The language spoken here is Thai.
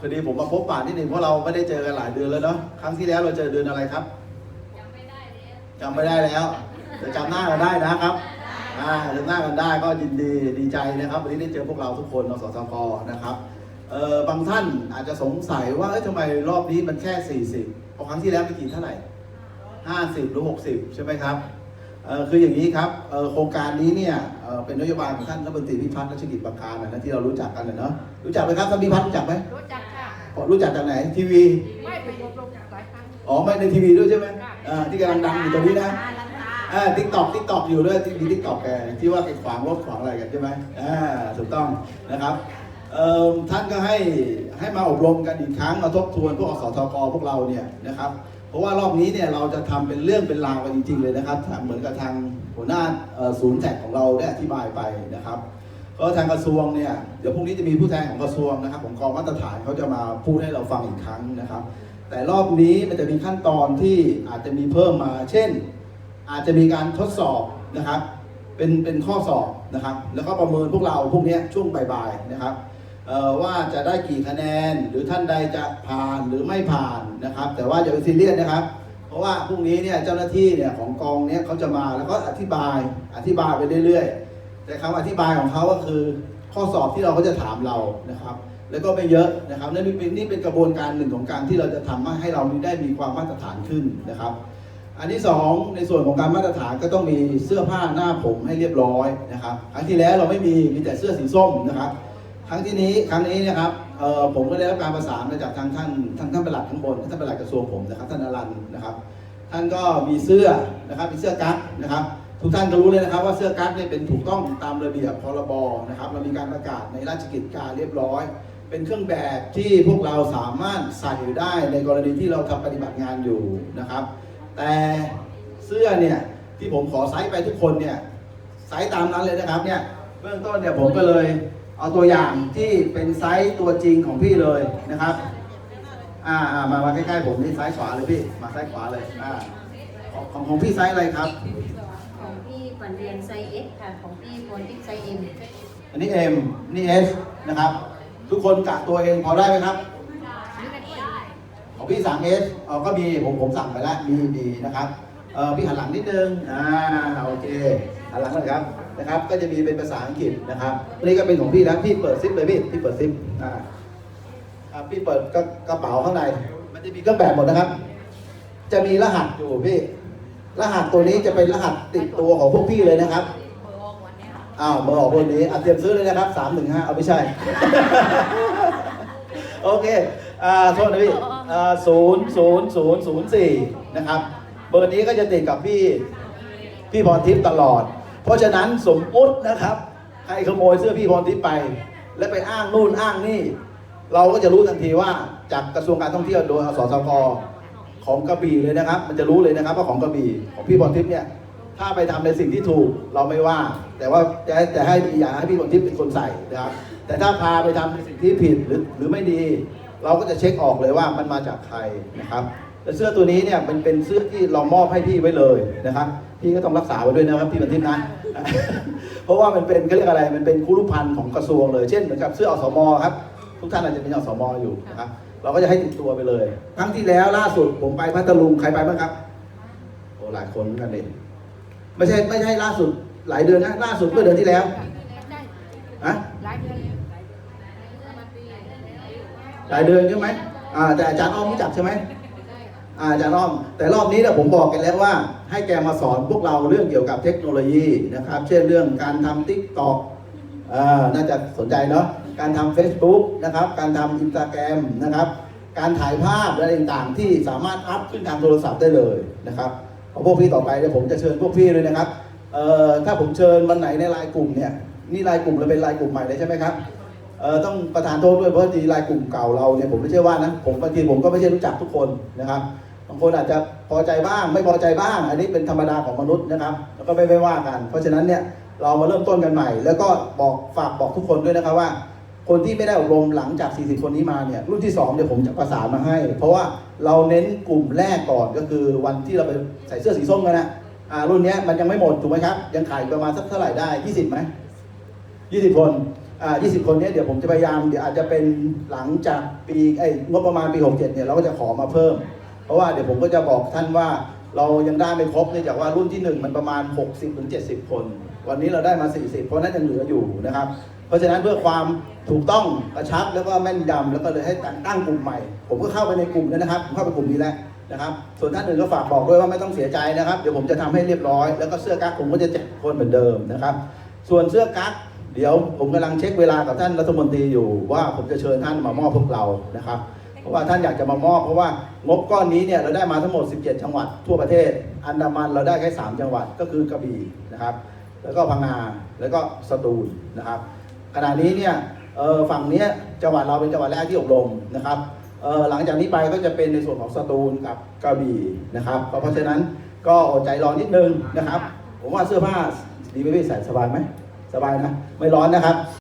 พอดีผมมาพบป่านิดหนึ่งเพราะเราไม่ได้เจอกันหลายเดือนแล้วเนาะครั้งที่แล้วเราเจอเดือนอะไรครับจำไม่ได้แล้วแต่จำหน้ากันได้นะครับอ่าจำหน้ากันได้ก็ยินดีดีใจนะครับวันนี้ได้เจอพวกเราทุกคนนสสกนะครับเอ่อบางท่านอาจจะสงสัยว่าเอ้ยทำไมรอบนี้มันแค่ 40พอครั้งที่แล้วเมื่อกี้เท่าไหร่50 หรือ 60 ใช่ไหมครับ คืออย่างนี้ครับเอ่อโครงการนี้เนี่ยเอ่อเป็นนโยบายของท่านรัฐมนตรีพิพัฒน์รัชกิจประการนะที่เรารู้จักกันนะเนาะรู้จักไหมครับท่านพิพัฒน์รู้จักไหมรู้จักค่ะพอรู้จักจากไหนทีวีไม่ไปอบรมหลายครั้งอ๋อไม่ในทีวีด้วยใช่ไหมอ่าที่กำลังดังอยู่ตอนนี้นะอ่าทิกตอกทิกตอกอยู่ด้วยที่มีทิกตอกแกที่ว่าแกขวางรถขวางอะไรกันใช่ไหมอ่าถูกต้องนะครับเอ่อท่านก็ให้ให้มาอบรมกันอีกครั้งมาทบทวนพวกอสทกพวกเราเนี่ยนะครับ เพราะว่ารอบนี้เนี่ยเราจะทำเป็นเรื่องเป็นราวกันจริง ๆ เลยนะครับ เหมือนกับทางหัวหน้าศูนย์แท็กของเราได้อธิบายไปนะครับก็ทางกระทรวงเนี่ยเดี๋ยวพรุ่งนี้จะมีผู้แทนของกระทรวงนะครับของกองมาตรฐานเขาจะมาพูดให้เราฟังอีกครั้งนะครับ แต่รอบนี้มันจะมีขั้นตอนที่อาจจะมีเพิ่มมา เช่น อาจจะมีการทดสอบนะครับ เป็นเป็นข้อสอบนะครับ แล้วก็ประเมินพวกเราพวกนี้ช่วงบ่ายๆนะครับ ว่าจะได้กี่คะแนน หรือท่านใดจะผ่านหรือไม่ผ่านนะครับ แต่ว่าอย่าไปซีเรียสนะครับ เพราะว่าพรุ่งนี้เนี่ยเจ้าหน้าที่เนี่ยของกองเนี้ยเขาจะมาแล้วก็อธิบายอธิบายไปเรื่อยๆ แต่คำอธิบายของเขาก็คือข้อสอบที่เราก็จะถามเรานะครับ แล้วก็ไม่เยอะนะครับนั่นเป็นนี่เป็นกระบวนการหนึ่งของการที่เราจะทำให้เราได้มีความมาตรฐานขึ้นนะครับอันที่สองในส่วนของการมาตรฐานก็ต้องมีเสื้อผ้าหน้าผมให้เรียบร้อยนะครับ ครั้งที่แล้วเราไม่มีมีแต่เสื้อสีส้มนะครับ ครั้งที่นี้ครั้งนี้นะครับเอ่อผมก็ได้รับการประสานมาจากทางท่านทางท่านประหลัดข้างบนท่านประหลัดกระทรวงผมนะครับท่านอรันนะครับ ท่านก็มีเสื้อนะครับมีเสื้อกั๊กนะครับ ทุกท่านก็รู้เลยนะครับ ว่าเสื้อกั๊กเนี่ยเป็นถูกต้องตามระเบียบพรบนะครับเรามีการประกาศในราชกิจการเรียบร้อย เป็นเครื่องแบบที่พวกเราสามารถใส่ได้ในกรณีที่เราทำปฏิบัติงานอยู่นะครับ แต่เสื้อเนี่ยที่ผมขอไซส์ไปทุกคนเนี่ยไซส์ตามนั้นเลยนะครับเนี่ยเบื้องต้นเนี่ยผมก็เลย เอาตัวอย่างที่เป็นไซส์ตัวจริงของพี่เลยนะครับอ่าอ่ามามาใกล้ๆผมนี่ซ้ายขวาเลยพี่มาซ้ายขวาเลยอ่าของของของพี่ไซส์อะไรครับ ของพี่ฝันเรียนไซส์เอสค่ะ ของพี่พลทิพย์ไซส์เอ็มอันนี้ M นี่ S นะครับ ทุกคนกะตัวเองพอได้ไหมครับของพี่สั่ง S เอาก็มีผมผมสั่งไปแล้วมีดีนะครับเออพี่หันหลังนิดนึงอ่าโอเค หันหลังเลยครับนะครับ ก็จะมีเป็นภาษาอังกฤษนะครับนนี้ก็เป็นของพี่แล้วพี่เปิดซิปเลยพี่พี่เปิดซิปอ่าพี่เปิดกระกระเป๋าข้างใน มันจะมีเครื่องแบบหมดนะครับ จะมีรหัสอยู่พี่ รหัสตัวนี้จะเป็นรหัสติดตัวของพวกพี่เลยนะครับอ้าวเบอร์ออกบนนี้อะเตรียมซื้อเลยนะครับสามหนึ่งห้าเอาไม่ใช่ โอเคอ่าโทษนะพี่อ่าศูนย์ศูนย์ศูนย์ศูนย์สี่นะครับ เบอร์นี้ก็จะติดกับพี่ พี่พรทิพย์ตลอด เพราะฉะนั้นสมมตินะครับ ใครขโมยเสื้อพี่พรทิพย์ไป แล้วไปอ้างนู่นอ้างนี่ เราก็จะรู้ทันทีว่าจากกระทรวงการท่องเที่ยวโดยอสสกของกระบี่เลยนะครับ มันจะรู้เลยนะครับว่าของกระบี่ของพี่พรทิพย์เนี่ยถ้าไปทำในสิ่งที่ถูกเราไม่ว่า แต่ว่าจะจะให้อย่าให้พี่พรทิพย์เป็นคนใส่นะครับแต่ถ้าพาไปทำในสิ่งที่ผิดหรือหรือไม่ดี เราก็จะเช็คออกเลยว่ามันมาจากใครนะครับ แต่เสื้อตัวนี้เนี่ยมันเป็นเสื้อที่เรามอบให้พี่ไว้เลยนะครับ พี่ก็ต้องรักษาไว้ด้วยนะครับพี่พรทิพย์นะ เพราะว่ามันเป็นเขาเรียกอะไร มันเป็นคุรุพันธ์ของกระทรวงเลย เช่นเหมือนกับเสื้ออสมครับ ทุกท่านอาจจะเป็นอสมอยู่นะครับ เราก็จะให้ติดตัวไปเลย ครั้งที่แล้วล่าสุดผมไปพัทลุงใครไปบ้างครับ โอ้หลายคนเหมือนกันเลยไม่ใช่ไม่ใช่ล่าสุดหลายเดือนนะ ล่าสุดเมื่อเดือนที่แล้วอะหลายเดือนหลายเดือนใช่ไหมอ่าแต่อาจารย์อ้อมรู้จักใช่ไหม อาจารย์อ้อม แต่รอบนี้เนี่ยผมบอกกันแล้วว่า ให้แกมาสอนพวกเราเรื่องเกี่ยวกับเทคโนโลยีนะครับ เช่นเรื่องการทำทิกตอกน่าจะสนใจเนาะการทำ Facebook นะครับ การทำอินสตาแกรมนะครับ การถ่ายภาพและอะไรต่างๆ ที่สามารถอัพขึ้นทางโทรศัพท์ได้เลยนะครับของพวกพี่ต่อไปเดี๋ยวผมจะเชิญพวกพี่เลยนะครับถ้าผมเชิญวันไหนในไลน์กลุ่มเนี่ยนี่ไลน์กลุ่มเราเป็นไลน์กลุ่มใหม่เลยใช่ไหมครับต้องประธานโทษด้วยเพราะทีไลน์กลุ่มเก่าเราเนี่ยผมไม่ใช่ว่านะผมบางทีผมก็ไม่ใช่รู้จักทุกคนนะครับ บางคนอาจจะพอใจบ้าง ไม่พอใจบ้าง อันนี้เป็นธรรมดาของมนุษย์นะครับ แล้วก็ไม่ไม่ว่ากัน เพราะฉะนั้นเนี่ยเรามาเริ่มต้นกันใหม่ แล้วก็บอกฝากบอกทุกคนด้วยนะครับว่า คนที่ไม่ได้อบรมหลังจาก 40 คนนี้มาเนี่ยรุ่นที่2เนี่ยวผมจะประสานมาให้ เพราะว่าเราเน้นกลุ่มแรกก่อนก็คือวันที่เราไปใส่เสื้อสีส้มกันนะอ่ารุ่นนี้มันยังไม่หมดถูกไหมครับ ยังขายประมาณสักเท่าไหร่ได้ 20ไหม20 คนอ่า20 คนเนี้เดี๋ยวผมจะพยายามเดี๋ยวอาจจะเป็นหลังจากปีไอ้งบประมาณปี 67เนี่ยเราก็จะขอมาเพิ่ม ราะว่าเดี๋ยวผมก็จะบอกท่านว่าเรายังได้ไม่ครบเนื่องจากว่ารุ่นที่ 1 มันประมาณ 60ถึง70 คน วันนี้เราได้มา 40 เพราะนั้นยังเหลืออยู่นะครับ เพราะฉะนั้นเพื่อความถูกต้องกระชับแล้วก็แม่นยำแล้วก็เลยให้ตั้งกลุ่มใหม่ ผมก็เข้าไปในกลุ่มแล้วนะครับผมเข้าไปกลุ่มนี้แล้วนะครับส่วนท่านอื่นก็ฝากบอกด้วยว่าไม่ต้องเสียใจนะครับ เดี๋ยวผมจะทำให้เรียบร้อย แล้วก็เสื้อกั๊กผมก็จะแจกคนเหมือนเดิมนะครับ ส่วนเสื้อกั๊กเดี๋ยวผมกำลังเช็คเวลากับท่านรัฐมนตรีอยู่ว่าผมจะเชิญท่านมามอบพวกเรานะครับ เพราะว่าท่านอยากจะมามอบเพราะว่างบก้อนนี้เนี่ยเราได้มาทั้งหมด 17 จังหวัดทั่วประเทศ อันดามันเราได้แค่ 3 จังหวัดก็คือกระบี่นะครับ แล้วก็พังงาแล้วก็สตูลนะครับขณะนี้เนี่ยฝั่งนี้จังหวัดเราเป็นจังหวัดแรกที่อบรมนะครับหลังจากนี้ไปก็จะเป็นในส่วนของสตูลกับกระบี่นะครับเพราะฉะนั้นก็อดใจรอนิดนึงนะครับ ผมว่าเสื้อผ้าดีไหมพี่ใส่สบายไหมสบายนะ ไม่ร้อนนะครับ